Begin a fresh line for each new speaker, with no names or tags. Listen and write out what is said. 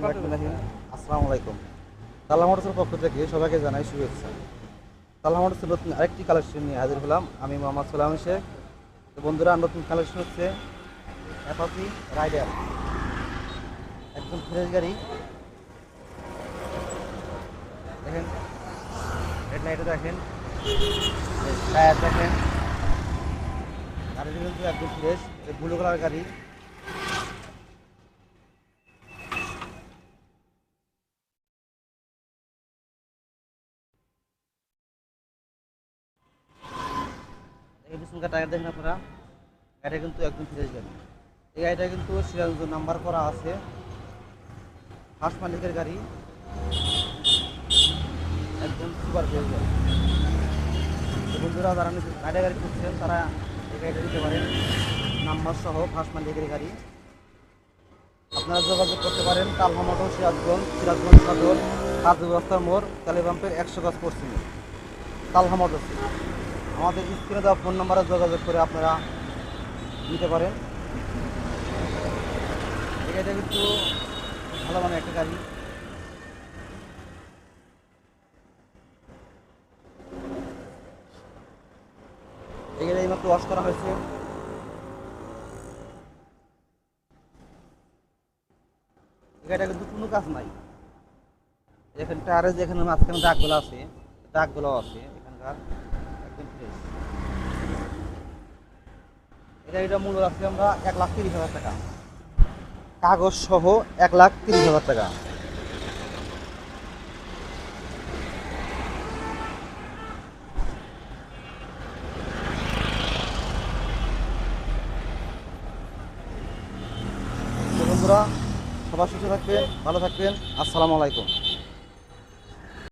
আসসালামু আলাইকুম। তাল্লা মোটরসের পক্ষ থেকে সবাইকে জানাই শুভেচ্ছা। তাল্লা মোটরসের নতুন আরেকটি কালেকশন নিয়ে হাজির হলাম। আমি মোহাম্মদ সালাম শেখ। তো বন্ধুরা, নতুন কালেকশন হচ্ছে অ্যাপাচি রাইডার একদম ফ্রেশ গাড়ি। দেখেন হেডলাইটে দেখেন। টায়ার দেখেন। গাড়িটি কিন্তু একদম ফ্রেশ ব্লু কালার গাড়ি। পিছনকার টায়ার দেখেন আপনারা গাড়িটা কিন্তু একদম ফ্রেশ গাড়ি এই গাড়িটা কিন্তু সিরাজগঞ্জ নাম্বার করা আছে, ফার্স্ট মালিকের গাড়ি। একদম সুপার ফ্রেশ গাড়ি বন্ধুরা, যারা গাড়ি গাড়ি খুঁজছেন, তারা এই গাড়িটা নিতে পারেন। নাম্বার সহ ফার্স্ট মালিকের গাড়ি। আপনারা যোগাযোগ করতে পারেন কালহা মোটর, সিরাজগঞ্জ সিরাজগঞ্জ সদর রাস্তার মোড় কালীবাম্পের একশো গাছ পশ্চিমে। কালহা মোটর আমাদের স্ক্রিনে দেওয়া ফোন নাম্বারে যোগাযোগ করে আপনারা নিতে পারেন। গাড়িটা কিন্তু ভালো মানে একটা গাড়ি। গাড়ি এইমাত্র ওয়াশ করা হয়েছে। গাড়িটা কিন্তু কোনো কাজ নাই। এখানে টায়ারে যেখানে মাঝখানে দাগগুলো আছে দাগগুলো আছে এখানকার একদম ফ্রেশ এটা আমরা এক লাখ তিরিশ হাজার টাকা। কাগজ সহ এক লাখ তিরিশ হাজার টাকা। বন্ধুরা সবার সুস্থ থাকবেন, ভালো থাকবেন। আসসালামু আলাইকুম।